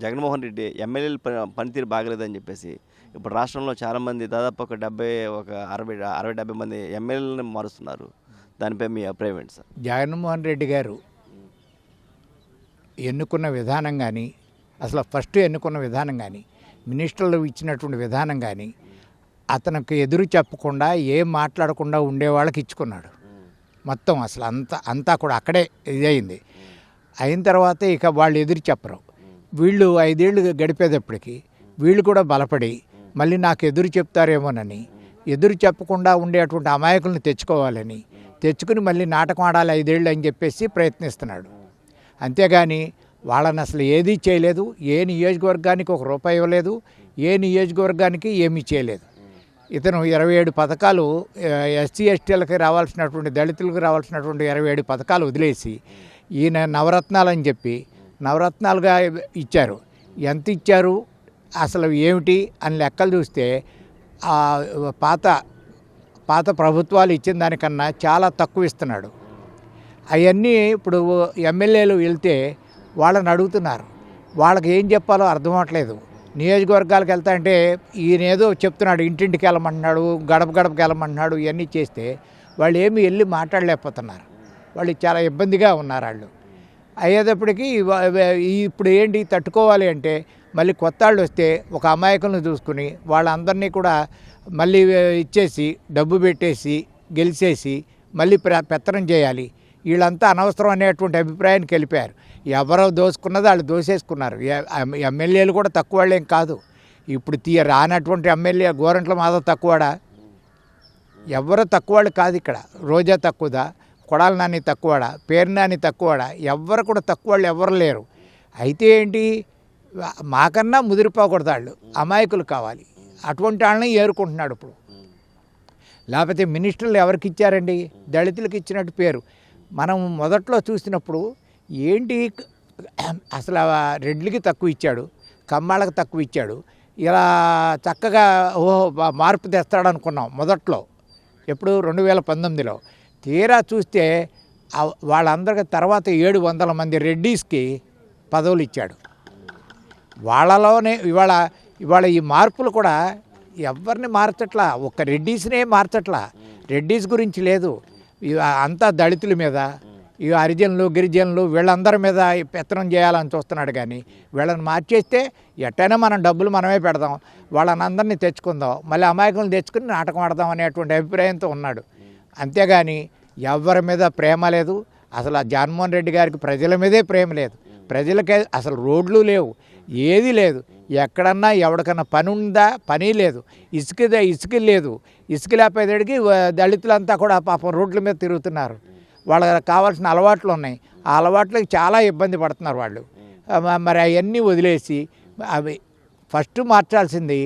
జగన్మోహన్ రెడ్డి ఎమ్మెల్యేలు పనితీరు బాగలేదని చెప్పేసి ఇప్పుడు రాష్ట్రంలో చాలామంది దాదాపు ఒక డెబ్బై ఒక అరవై అరవై డెబ్బై మంది ఎమ్మెల్యేలను మారుస్తున్నారు. దానిపై మీ అభిప్రాయం ఏంటి సార్? జగన్మోహన్ రెడ్డి గారు ఎన్నుకున్న విధానం కానీ అసలు ఫస్ట్ ఎన్నుకున్న విధానం కానీ మినిస్టర్లు ఇచ్చినటువంటి విధానం కానీ అతనికి ఎదురు చెప్పకుండా ఏం మాట్లాడకుండా ఉండే వాళ్ళకి ఇచ్చుకున్నాడు. మొత్తం అసలు అంతా అంతా కూడా అక్కడే ఇదయింది. అయిన తర్వాత ఇక వాళ్ళు ఎదురు చెప్పరు. వీళ్ళు ఐదేళ్ళు గడిపేటప్పటికి వీళ్ళు కూడా బలపడి మళ్ళీ నాకు ఎదురు చెప్తారేమోనని ఎదురు చెప్పకుండా ఉండేటువంటి అమాయకులను తెచ్చుకోవాలని తెచ్చుకుని మళ్ళీ నాటకం ఆడాలి ఐదేళ్ళు అని చెప్పేసి ప్రయత్నిస్తున్నాడు. అంతేగాని వాళ్ళని అసలు ఏదీ చేయలేదు ఏ నియోజకవర్గానికి ఒక రూపాయి ఇవ్వలేదు ఏ నియోజకవర్గానికి ఏమీ చేయలేదు. ఇతను ఇరవై ఏడు పథకాలు ఎస్సీ ఎస్టీలకి రావాల్సినటువంటి దళితులకు రావాల్సినటువంటి ఇరవై ఏడు పథకాలు వదిలేసి ఈయన నవరత్నాలని చెప్పి నవరత్నాలుగా ఇచ్చారు. ఎంత ఇచ్చారు? అసలు ఏమిటి? అని లెక్కలు చూస్తే పాత పాత ప్రభుత్వాలు ఇచ్చిన దానికన్నా చాలా తక్కువ ఇస్తున్నాడు. అవన్నీ ఇప్పుడు ఎమ్మెల్యేలు వెళ్తే వాళ్ళని అడుగుతున్నారు. వాళ్ళకి ఏం చెప్పాలో అర్థం అవట్లేదు నియోజకవర్గాలకు వెళ్తా అంటే ఈయన ఏదో చెప్తున్నాడు ఇంటింటికి వెళ్ళమంటున్నాడు గడప గడపకి వెళ్ళమంటున్నాడు ఇవన్నీ చేస్తే వాళ్ళు ఏమి వెళ్ళి మాట్లాడలేకపోతున్నారు. వాళ్ళు చాలా ఇబ్బందిగా ఉన్నారు వాళ్ళు. అయ్యేటప్పటికి ఇప్పుడు ఏంటి తట్టుకోవాలి అంటే మళ్ళీ కొత్త వాళ్ళు వస్తే ఒక అమాయకులను చూసుకుని వాళ్ళందరినీ కూడా మళ్ళీ ఇచ్చేసి డబ్బు పెట్టేసి గెలిచేసి మళ్ళీ ప్ర పెత్తనం చేయాలి. వీళ్ళంతా అనవసరం అనేటువంటి అభిప్రాయానికి వెళ్ళిపోయారు. ఎవరో దోసుకున్నది వాళ్ళు దోసేసుకున్నారు. ఎమ్మెల్యేలు కూడా తక్కువ వాళ్ళేం కాదు. ఇప్పుడు తీయ రానటువంటి ఎమ్మెల్యే గోరంట్ల మాధవ్ తక్కువడా? ఎవరో తక్కువ వాళ్ళు కాదు ఇక్కడ. రోజా తక్కువదా? కొడాల నాని తక్కువడా? పేరు నాని తక్కువడా? ఎవ్వరు కూడా తక్కువ వాళ్ళు ఎవరు లేరు. అయితే ఏంటి? మాకన్నా ముదిరిపోకూడదు వాళ్ళు అమాయకులు కావాలి. అటువంటి వాళ్ళని ఏరుకుంటున్నాడు ఇప్పుడు. లేకపోతే మినిస్టర్లు ఎవరికి ఇచ్చారండి? దళితులకు ఇచ్చినట్టు పేరు. మనం మొదట్లో చూసినప్పుడు ఏంటి? అసలు రెడ్లకి తక్కువ ఇచ్చాడు. కమ్మాళ్ళకి తక్కువ ఇచ్చాడు. ఇలా చక్కగా ఓహో మార్పు తెస్తాడు అనుకున్నాం మొదట్లో. ఎప్పుడు? రెండు వేల పంతొమ్మిదిలో. తీరా చూస్తే వాళ్ళందరికీ తర్వాత ఏడు వందల మంది రెడ్డీస్కి పదవులు ఇచ్చాడు. వాళ్ళలోనే ఇవాళ ఇవాళ ఈ మార్పులు కూడా ఎవరిని మార్చట్లా ఒక్క రెడ్డీస్నే మార్చట్లా. రెడ్డీస్ గురించి లేదు. అంతా దళితుల మీద ఈ హరిజనులు గిరిజనులు వీళ్ళందరి మీద పెత్తనం చేయాలని చూస్తున్నాడు కానీ వీళ్ళని మార్చేస్తే ఎట్టైనా మనం డబ్బులు మనమే పెడదాం వాళ్ళని అందరినీ తెచ్చుకుందాం మళ్ళీ అమాయకులను తెచ్చుకుని నాటకం ఆడదాం అనేటువంటి అభిప్రాయంతో ఉన్నాడు. అంతేగాని ఎవరి మీద ప్రేమ లేదు. అసలు ఆ జగన్మోహన్ రెడ్డి గారికి ప్రజల మీదే ప్రేమ లేదు. ప్రజలకే అసలు రోడ్లు లేవు ఏది లేదు. ఎక్కడన్నా ఎవడికన్నా పని ఉందా? పని లేదు. ఇసుక ఇసుక లేదు. ఇసుక లేకపోయేటికి దళితులంతా కూడా పాపం రోడ్ల మీద తిరుగుతున్నారు. వాళ్ళకి కావాల్సిన అలవాట్లు ఉన్నాయి. ఆ అలవాట్లకి చాలా ఇబ్బంది పడుతున్నారు వాళ్ళు. మరి అవన్నీ వదిలేసి అవి ఫస్ట్ మార్చాల్సింది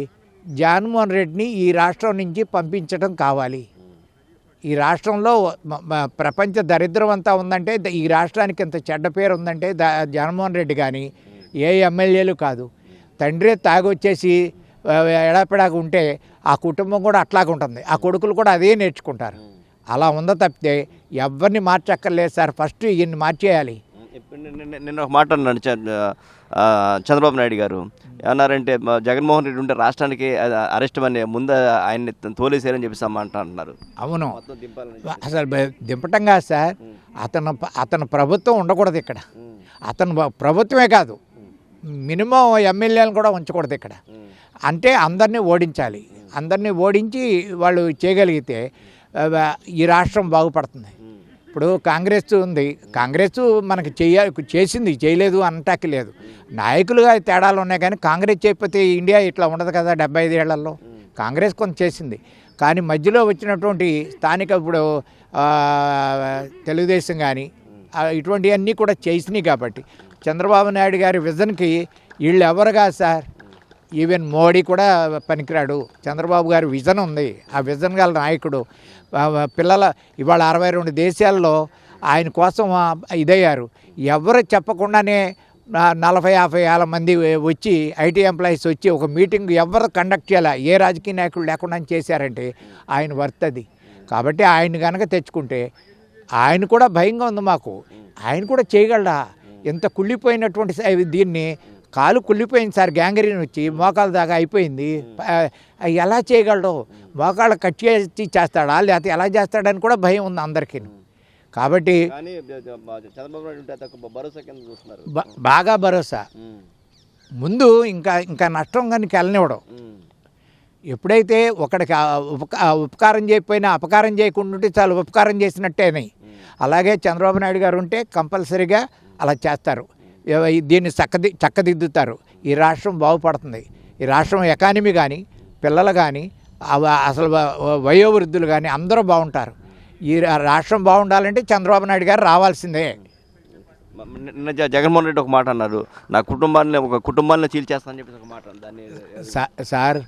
జగన్మోహన్ రెడ్డిని ఈ రాష్ట్రం నుంచి పంపించడం కావాలి. ఈ రాష్ట్రంలో ప్రపంచ దరిద్రం అంతా ఉందంటే ఈ రాష్ట్రానికి ఇంత చెడ్డ పేరు ఉందంటే దా జగన్మోహన్ రెడ్డి కానీ ఏ ఎమ్మెల్యేలు కాదు. తండ్రి తాగొచ్చేసి ఆ, ఎడాపెడాగా ఉంటే ఆ కుటుంబం కూడా అట్లాగే ఉంటుంది. ఆ కొడుకులు కూడా అదే నేర్చుకుంటారు. అలా ఉందో తప్పితే ఎవరిని మార్చక్కర్లేదు సార్. ఫస్ట్ ఈయన్ని మార్చేయాలి. నిన్న- ఒక మాట అన్నాడు చంద్రబాబు నాయుడు గారు. ఏమన్నారంటే జగన్మోహన్ రెడ్డి ఉంటే రాష్ట్రానికి అరెస్ట్ అని ముందు ఆయన్ని తోలేసారని చెప్పేసి అంటున్నారు. అవును. అసలు దింపటం కాదు సార్ అతను అతను ప్రభుత్వం ఉండకూడదు ఇక్కడ. అతను ప్రభుత్వమే కాదు. మినిమం ఎమ్మెల్యేలను కూడా ఉంచకూడదు ఇక్కడ. అంటే అందరినీ ఓడించాలి. అందరినీ ఓడించి వాళ్ళు చేయగలిగితే ఈ రాష్ట్రం బాగుపడుతుంది. ఇప్పుడు కాంగ్రెస్ ఉంది. కాంగ్రెస్ మనకి చేయ చేసింది చేయలేదు అనటానికి లేదు. నాయకులుగా తేడాలు ఉన్నాయి కానీ కాంగ్రెస్ చేయకపోతే ఇండియా ఇట్లా ఉండదు కదా డెబ్బై ఐదు కాంగ్రెస్ కొంత చేసింది. కానీ మధ్యలో వచ్చినటువంటి స్థానిక ఇప్పుడు తెలుగుదేశం కానీ ఇటువంటివన్నీ కూడా చేసినాయి కాబట్టి. చంద్రబాబు నాయుడు గారి విజన్కి వీళ్ళు ఎవరుగా సార్? ఈవెన్ మోడీ కూడా పనికిరాడు. చంద్రబాబు గారి విజన్ ఉంది. ఆ విజన్ గల నాయకుడు పిల్లల ఇవాళ అరవై రెండు దేశాల్లో ఆయన కోసం ఇదయ్యారు. ఎవరు చెప్పకుండానే నలభై యాభై వేల మంది వచ్చి ఐటీ ఎంప్లాయీస్ వచ్చి ఒక మీటింగ్ ఎవరు కండక్ట్ చేయాలి? ఏ రాజకీయ నాయకులు లేకుండా చేశారంటే ఆయన వర్త్ అది. కాబట్టి ఆయన కనుక తెచ్చుకుంటే ఆయన కూడా భయంగా ఉంది మాకు. ఆయన కూడా చేయగలడా? ఇంత కుళ్ళిపోయినటువంటి దీన్ని కాలు కుళ్ళిపోయింది సార్ గ్యాంగరీన్ వచ్చి మోకాలు దాకా అయిపోయింది. ఎలా చేయగలడు? మోకాళ్ళు కట్ చేసి చేస్తాడా? లేకపోతే ఎలా చేస్తాడని కూడా భయం ఉంది అందరికీ కాబట్టి బాగా భరోసా. ముందు ఇంకా ఇంకా నష్టం కానీ వెళ్ళనివ్వడం. ఉమ్, ఎప్పుడైతే ఒకడికి ఉపకారం చేయకపోయినా అపకారం చేయకుండా ఉంటే చాలా ఉపకారం చేసినట్టేనే అలాగే చంద్రబాబు నాయుడు గారు ఉంటే కంపల్సరీగా అలా చేస్తారు. దీన్ని చక్కది చక్కదిద్దుతారు. ఈ రాష్ట్రం బాగుపడుతుంది. ఈ రాష్ట్రం ఎకానమీ కానీ పిల్లలు కానీ అసలు వయోవృద్ధులు కానీ అందరూ బాగుంటారు. ఈ రాష్ట్రం బాగుండాలంటే చంద్రబాబు నాయుడు గారు రావాల్సిందే. నిన్న జగన్మోహన్ రెడ్డి ఒక మాట అన్నారు. నా కుటుంబాన్ని ఒక కుటుంబాన్ని చీల్చేస్తానని చెప్పేసి ఒక మాట. దాన్ని సార్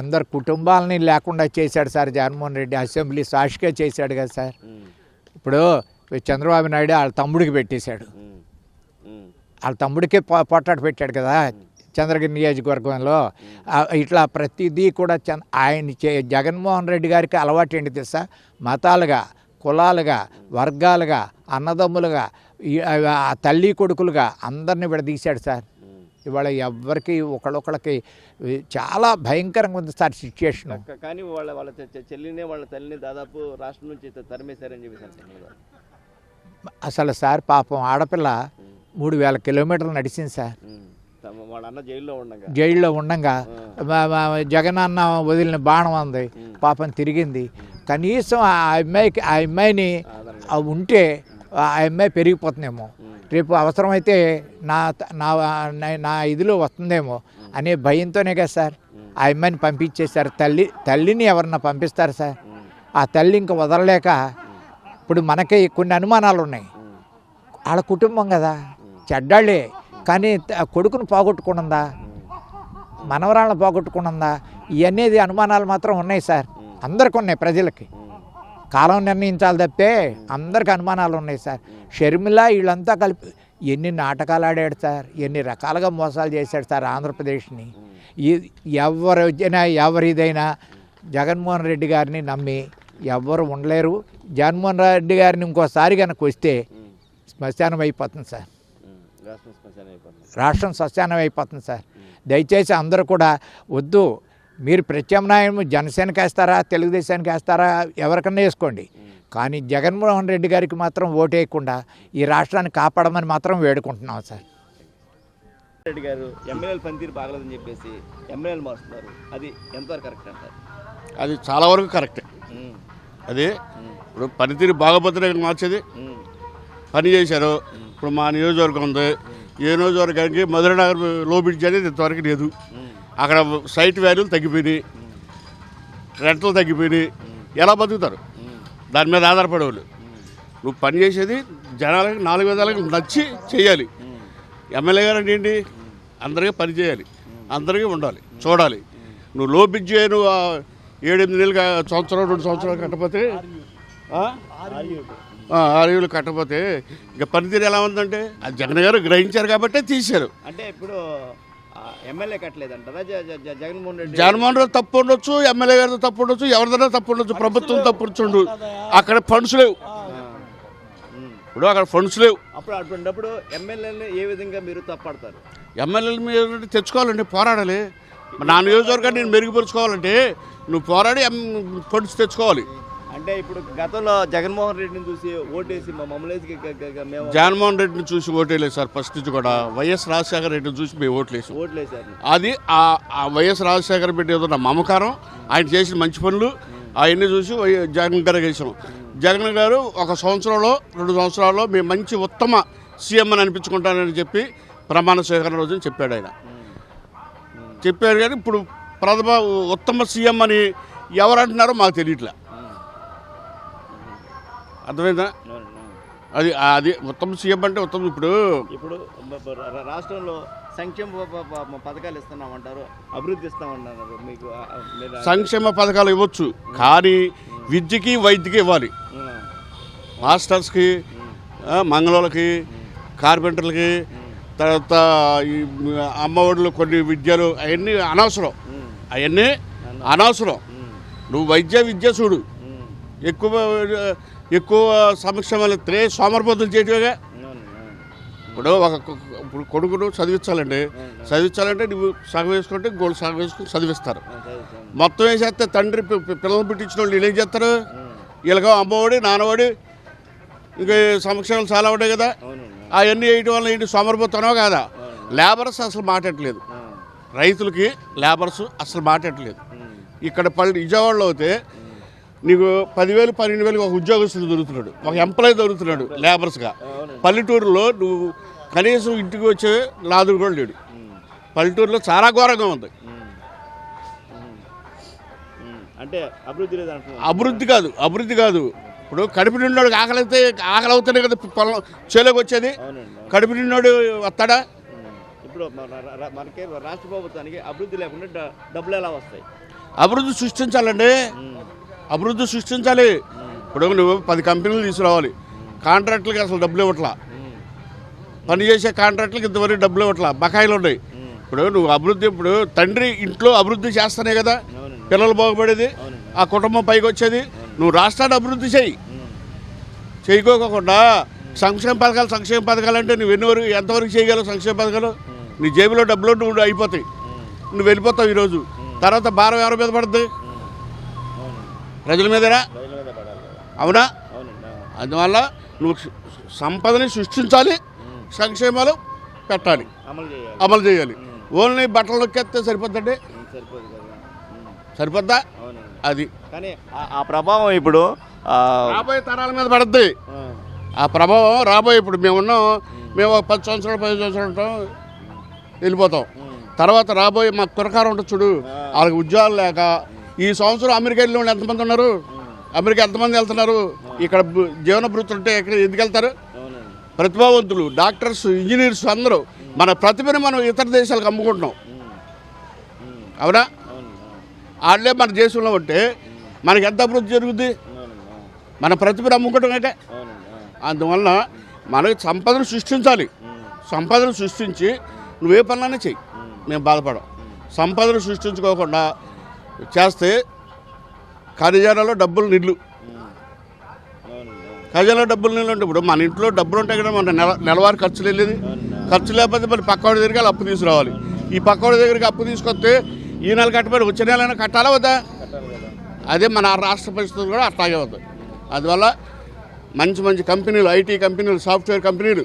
ఎందరు కుటుంబాలని లేకుండా చేశాడు సార్ జగన్మోహన్ రెడ్డి. అసెంబ్లీ సాక్షిగా చేశాడు కదా సార్. ఇప్పుడు చంద్రబాబు నాయుడు వాళ్ళ తమ్ముడికి పెట్టేశాడు. వాళ్ళ తమ్ముడికే పొ- పొట్టాడు పెట్టాడు కదా చంద్రగిరి నియోజకవర్గంలో. ఇట్లా ప్రతిదీ కూడా చంద్ర ఆయన చే జగన్మోహన్ రెడ్డి గారికి అలవాటు ఏంటి తెలుసా? మతాలుగా కులాలుగా వర్గాలుగా అన్నదమ్ములుగా తల్లి కొడుకులుగా అందరిని విడదీశాడు సార్. ఇవాళ ఎవ్వరికి ఒకళ్ళొకళ్ళకి చాలా భయంకరంగా ఉంది సార్ సిచ్యుయేషన్ కానీ వాళ్ళ వాళ్ళ చెల్లినే వాళ్ళ తల్లిని దాదాపు రాష్ట్రం నుంచి తరిమేశారని చెప్పేసి అసలు సార్ పాపం ఆడపిల్ల మూడు వేల కిలోమీటర్లు నడిచింది సార్. అన్న జైల్లో ఉండగా. జైల్లో ఉండంగా. మా- మా జగనన్న వదిలిన బాణం ఉంది. పాపం తిరిగింది. కనీసం ఆ అమ్మాయికి ఆ అమ్మాయిని ఉంటే ఆ అమ్మాయి పెరిగిపోతుందేమో. రేపు అవసరమైతే నా నా నా- నా ఇదిలో వస్తుందేమో అనే భయంతోనే కదా సార్. ఆ అమ్మాయిని పంపించేశారు. తల్లి తల్లిని ఎవరన్నా పంపిస్తారు సార్. ఆ తల్లి ఇంకా వదలలేక ఇప్పుడు మనకి కొన్ని అనుమానాలు ఉన్నాయి వాళ్ళ కుటుంబం కదా. చెడ్డాళ్ళే. కానీ కొడుకును పోగొట్టుకున్నదా మనవరాలను పోగొట్టుకున్నదా ఇవన్నీ అనుమానాలు మాత్రం ఉన్నాయి సార్. అందరికి ఉన్నాయి ప్రజలకి. కాలం నిర్ణయించాలి తప్పే అందరికి అనుమానాలు ఉన్నాయి సార్. షర్మిల వీళ్ళంతా కలిపి ఎన్ని నాటకాలు ఆడాడు సార్. ఎన్ని రకాలుగా మోసాలు చేశాడు సార్ ఆంధ్రప్రదేశ్ని. ఎవరు వచ్చినా ఎవరిదైనా జగన్మోహన్ రెడ్డి గారిని నమ్మి ఎవ్వరు ఉండలేరు. జగన్మోహన్ రెడ్డి గారిని ఇంకోసారి కనుక వస్తే శ్మశానం అయిపోతుంది సార్. రాష్ట్రం శ్మశానం అయిపోతుంది సార్ దయచేసి అందరూ కూడా వద్దు. మీరు ప్రత్యామ్నాయం జనసేనకి వేస్తారా తెలుగుదేశానికి వేస్తారా ఎవరికన్నా వేసుకోండి. కానీ జగన్మోహన్ రెడ్డి గారికి మాత్రం ఓటేయకుండా ఈ రాష్ట్రాన్ని కాపాడమని మాత్రం వేడుకుంటున్నాం సార్ రెడ్డి గారు ఎమ్మెల్యేల పనితీరు బాగలేదని చెప్పేసి ఎమ్మెల్యేలు మారుస్తున్నారు. అది ఎంతవరకు కరెక్ట్ అంటారు? అది చాలా వరకు కరెక్టే. అది ఇప్పుడు పనితీరు బాగోపోతే మార్చేది. పని చేశారు. ఇప్పుడు మా నియోజకవర్గం ఉంది. ఏ నియోజకవర్గానికి మధుర నగర్లో బ్రిడ్జ్ అనేది ఇంతవరకు లేదు. అక్కడ సైట్ వాల్యూలు తగ్గిపోయినాయి. రెంట్లు తగ్గిపోయినాయి. ఎలా బతుకుతారు? దాని మీద ఆధారపడేవాళ్ళు నువ్వు పని చేసేది జనాలకి నాలుగు విధాలకి నచ్చి చేయాలి. ఎమ్మెల్యే గారు అంటే ఏంటి? అందరికీ పని చేయాలి. అందరికీ ఉండాలి. చూడాలి. నువ్వు లో బ్రిడ్జ్ నువ్వు ఏడెనిమిది నెలలు సంవత్సరం రెండు సంవత్సరాలు కట్టకపోతే ఏళ్ళు కట్టకపోతే ఇక పనితీరు ఎలా ఉందంటే అది జగన్ గారు గ్రహించారు కాబట్టే తీశారు. అంటే ఇప్పుడు ఎమ్మెల్యే కట్టలేదంటారా? జగన్మోహన్ రెడ్డి? జగన్మోహన్ రెడ్డి తప్పు ఉండొచ్చు ఎమ్మెల్యే గారితో తప్పు ఉండొచ్చు ఎవరిదైనా తప్పు ఉండొచ్చు ప్రభుత్వం తప్పు ఉండొచ్చు అక్కడ ఫండ్స్ లేవు. ఇప్పుడు అక్కడ ఫండ్స్ లేవు. అప్పుడు అటువంటిప్పుడు ఎమ్మెల్యేని ఏ విధంగా మీరు తప్పడతారు ఎమ్మెల్యేల మీద తెచ్చుకోవాలండి పోరాడాలి. నా నియోజకవర్గాన్ని నేను మెరుగుపరుచుకోవాలంటే నువ్వు పోరాడి ఫండ్స్ తెచ్చుకోవాలి. అంటే ఇప్పుడు గతంలో జగన్మోహన్ రెడ్డిని చూసి ఓటేసి మా మమ్మల్ని మేము జగన్మోహన్ రెడ్డిని చూసి ఓటేయలేదు సార్ ఫస్ట్ నుంచి కూడా. వైఎస్ రాజశేఖర రెడ్డిని చూసి మేము ఓట్లేసాం. ఓట్లేసారు. అది ఆ వైఎస్ రాజశేఖర రెడ్డి ఏదో నా మమకారం ఆయన చేసిన మంచి పనులు అవన్నీ చూసి జగన్ గారు గెలిచాం జగన్ గారు ఒక సంవత్సరంలో రెండు సంవత్సరాల్లో మేము మంచి ఉత్తమ సీఎం అని అనిపించుకుంటానని చెప్పి ప్రమాణ స్వీకరణ రోజున చెప్పాడు ఆయన. చెప్పారు కానీ ఇప్పుడు ప్రథమ ఉత్తమ సీఎం అని ఎవరు అంటున్నారో మాకు తెలియట్లే. అర్థమైందా? అది అది ఉత్తమ సీఎం అంటే ఉత్తమ. ఇప్పుడు ఇప్పుడు రాష్ట్రంలో సంక్షేమ పథకాలు ఇస్తున్నామంటారు అభివృద్ధి ఇస్తామన్నారు మీకు సంక్షేమ పథకాలు ఇవ్వచ్చు కానీ విద్యకి వైద్యకి ఇవ్వాలి. మాస్టర్స్కి ఆ, మంగళోళ్ళకి కార్పెంటర్లకి తర్వాత ఈ అమ్మఒడులు కొన్ని విద్యలు అవన్నీ అనవసరం. అవన్నీ అనవసరం. నువ్వు వైద్య విద్య చూడు. ఎక్కువ ఎక్కువ సమక్షం త్రే సోమరపోతులు చేయటమేగా. ఇప్పుడు ఒక ఇప్పుడు కొడుకును చదివించాలండి చదివించాలంటే నువ్వు సగం వేసుకుంటే గోల్డ్ సగం వేసుకుని చదివిస్తారు. మొత్తం వేసేస్తే తండ్రి పిల్లలు పుట్టించిన వాళ్ళు వీళ్ళు ఏం చేస్తారు వీళ్ళగా అమ్మఒడి నాన్నఒడి ఇంకా సంక్షేమాలు చాలా ఉన్నాయి కదా? అవన్నీ వేయటం వల్ల ఏంటి సోమరిపోతానో కాదా? లేబర్స్ అసలు మాట్లాడట్లేదు రైతులకి లేబర్స్ అసలు మాట్లాడట్లేదు ఇక్కడ పల్లె విజయవాడలో అయితే నీకు పదివేలు పన్నెండు వేలు ఒక ఉద్యోగస్తుడు దొరుకుతున్నాడు. ఒక ఎంప్లాయ్ దొరుకుతున్నాడు లేబర్స్గా పల్లెటూరులో నువ్వు కనీసం ఇంటికి వచ్చే లాదుడు కూడా లేడు. పల్లెటూరులో చాలా ఘోరంగా ఉంది. అంటే అభివృద్ధి అభివృద్ధి కాదు అభివృద్ధి కాదు. ఇప్పుడు కడుపు నిండోడికి ఆకలి అయితే ఆకలి అవుతానే కదా పొలం చేలోకి వచ్చేది. కడుపు నిండోడు వస్తాడా? ఇప్పుడు మనకి రాష్ట్ర ప్రభుత్వానికి అభివృద్ధి లేకుండా డబ్బులు ఎలా వస్తాయి? అభివృద్ధి సృష్టించాలండి. అభివృద్ధి సృష్టించాలి. ఇప్పుడు నువ్వు పది కంపెనీలు తీసుకురావాలి. కాంట్రాక్టులకి అసలు డబ్బులు ఇవ్వట్లా. పని చేసే కాంట్రాక్టులకి ఇంతవరకు డబ్బులు ఇవ్వట్లా. బకాయిలు ఉన్నాయి. ఇప్పుడు నువ్వు అభివృద్ధి ఇప్పుడు తండ్రి ఇంట్లో అభివృద్ధి చేస్తానే కదా. పిల్లలు బాగుపడేది. ఆ కుటుంబం పైకి వచ్చేది. నువ్వు రాష్ట్రాన్ని అభివృద్ధి చేయి. చేయకోకుండా సంక్షేమ పథకాలు సంక్షేమ పథకాలు అంటే నువ్వు ఎన్ని వరకు ఎంతవరకు చేయగలవు సంక్షేమ పథకాలు? నీ జేబులో డబ్బులు నువ్వు అయిపోతాయి. నువ్వు వెళ్ళిపోతావు ఈరోజు. తర్వాత భారం ఎవరి మీద పడుతుంది ప్రజల మీదరా? అవునా? అందువల్ల నువ్వు సంపదని సృష్టించాలి సంక్షేమాలు పెట్టాలి. అమలు చేయాలి. ఓన్లీ బట్టలు నొక్కేస్తే సరిపోద్దండి? సరిపోద్దా? అది. కానీ ఆ- ప్రభావం ఇప్పుడు రాబోయే తరాల మీద పడుద్ది. ఆ, ప్రభావం రాబోయే ఇప్పుడు మేము ఉన్నాం మేము ఒక పది సంవత్సరాలు పది సంవత్సరాలు ఉంటాం వెళ్ళిపోతాం. తర్వాత రాబోయే మా తురకారం ఉంటుంది చూడు వాళ్ళకి ఉద్యోగాలు లేక ఈ సంవత్సరం అమెరికా వెళ్ళిన ఎంతమంది ఉన్నారు? అమెరికా ఎంతమంది వెళ్తున్నారు? ఇక్కడ జీవన భృతులు ఉంటే ఎక్కడ ఎందుకు వెళ్తారు? ప్రతిభావంతులు డాక్టర్స్ ఇంజనీర్స్ అందరూ మన ప్రతిభను మనం ఇతర దేశాలకు అమ్ముకుంటున్నాం. అవునా? వాళ్ళే మన దేశంలో ఉంటే మనకి ఎంత అభివృద్ధి జరుగుద్ది? మన ప్రతిభను అమ్ముకోవడం అంటే. అందువలన మనకి సంపదను సృష్టించాలి. సంపదను సృష్టించి నువ్వే పనులనే చెయ్యి. మేము బాధపడం సంపదను సృష్టించుకోకుండా చేస్తే ఖజానాలో డబ్బులు నిల్లు. ఖజానాలో డబ్బులు నిల్లు అంటే ఇప్పుడు మన ఇంట్లో డబ్బులు ఉంటాయి కదా మన నెల నెలవారి ఖర్చులు వెళ్ళేది. ఖర్చు లేకపోతే మరి పక్కవాడి దగ్గరికి అప్పు తీసుకురావాలి. ఈ పక్కవాడి దగ్గరికి అప్పు తీసుకొస్తే ఈ నెల కట్టబడి వచ్చే నెలైనా కట్టాలా వద్దా? అదే మన రాష్ట్ర పరిస్థితులు కూడా అట్లాగే అవుతాయి అందువల్ల మంచి మంచి కంపెనీలు ఐటీ కంపెనీలు సాఫ్ట్వేర్ కంపెనీలు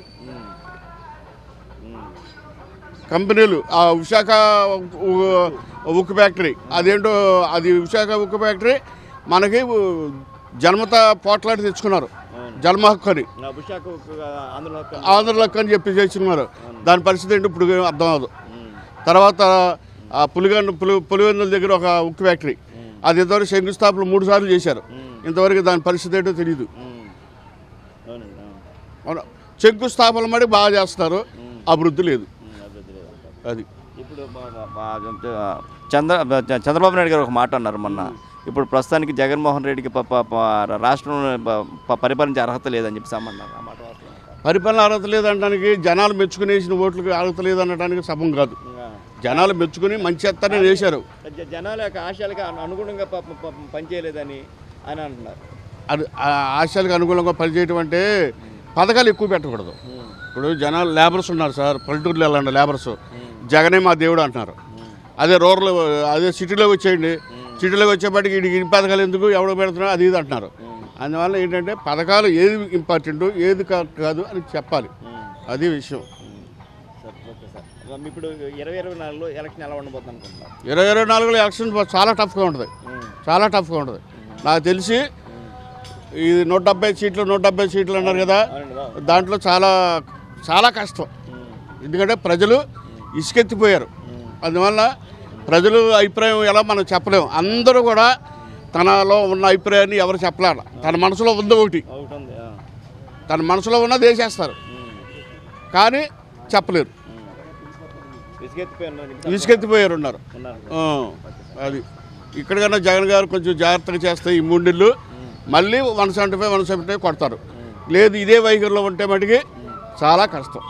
కంపెనీలు ఆ విశాఖ ఉక్కు ఫ్యాక్టరీ. అదేంటో అది విశాఖ ఉక్కు ఫ్యాక్టరీ మనకి జన్మత పోట్లాడి తెచ్చుకున్నారు. జన్మ హక్కు అని. ఆంధ్ర హక్కు అని. చెప్పి తెచ్చుకున్నారు. దాని పరిస్థితి ఏంటో ఇప్పుడు అర్థం అవ్వదు. తర్వాత ఆ పులిగన్ను పులి పులివెందుల దగ్గర ఒక ఉక్కు ఫ్యాక్టరీ. అది ఇంతవరకు శంకుస్థాపన మూడు సార్లు చేశారు. ఇంతవరకు దాని పరిస్థితి ఏంటో తెలియదు శంకుస్థాపన మడి బాగా చేస్తున్నారు. అభివృద్ధి లేదు. అది. ఇప్పుడు చంద్ర చంద్రబాబు నాయుడు గారు ఒక మాట అన్నారు మొన్న. ఇప్పుడు ప్రస్తుతానికి జగన్మోహన్ రెడ్డికి రాష్ట్రం పరిపాలించే అర్హత లేదని చెప్పి అన్నారు. ఆ మాట. పరిపాలన అర్హత లేదనడానికి జనాలు మెచ్చుకునేసిన ఓట్లకు అర్హత లేదనడానికి సభం కాదు. జనాలు మెచ్చుకుని మంచి ఎత్తనే వేశారు. జనాల యొక్క ఆశయాలకు అను- అనుగుణంగా పనిచేయలేదని అని అంటున్నారు. అది ఆ ఆశయాలకు అనుకూలంగా పనిచేయటం అంటే పథకాలు ఎక్కువ పెట్టకూడదు. ఇప్పుడు జనాలు లేబర్స్ ఉన్నారు సార్ పల్లెటూరులో వెళ్ళండి లేబర్స్ జగనే మా దేవుడు అంటున్నారు. అదే రూరల్ అదే సిటీలోకి వచ్చేయండి. సిటీలోకి వచ్చేప్పటికి ఈ పథకాలు ఎందుకు ఎవడో పెడుతున్నారు అది ఇది అంటున్నారు. అందువల్ల ఏంటంటే పథకాలు ఏది ఇంపార్టెంట్ ఏది కాదు అని చెప్పాలి. అది విషయం. ఇప్పుడు ఇరవై ఇరవై నాలుగులో ఎలక్షన్ ఎలా ఉండబోతుంది అనుకుంటున్నారు ఇరవై ఇరవై నాలుగులో ఎలక్షన్ చాలా టఫ్గా ఉంటుంది. చాలా టఫ్గా ఉంటుంది. నాకు తెలిసి ఇది నూట డెబ్బై సీట్లు నూట డెబ్బై సీట్లు అన్నారు కదా. దాంట్లో చాలా చాలా కష్టం. ఎందుకంటే ప్రజలు ఇసుకెత్తిపోయారు. అందువల్ల ప్రజలు అభిప్రాయం ఎలా మనం చెప్పలేము. అందరూ కూడా తనలో ఉన్న అభిప్రాయాన్ని ఎవరు చెప్పలేరు. తన మనసులో ఉంది ఒకటి. తన మనసులో ఉన్నది వేసేస్తారు. కానీ చెప్పలేరు. ఇసుకెత్తిపోయారు ఉన్నారు. అది. ఇక్కడికన్నా జగన్ గారు కొంచెం జాగ్రత్తగా చేస్తే ఈ మూడు మళ్ళీ one seventy five one seventy five కొడతారు. లేదు ఇదే వైఖరిలో ఉంటే మటుకి చాలా కష్టం.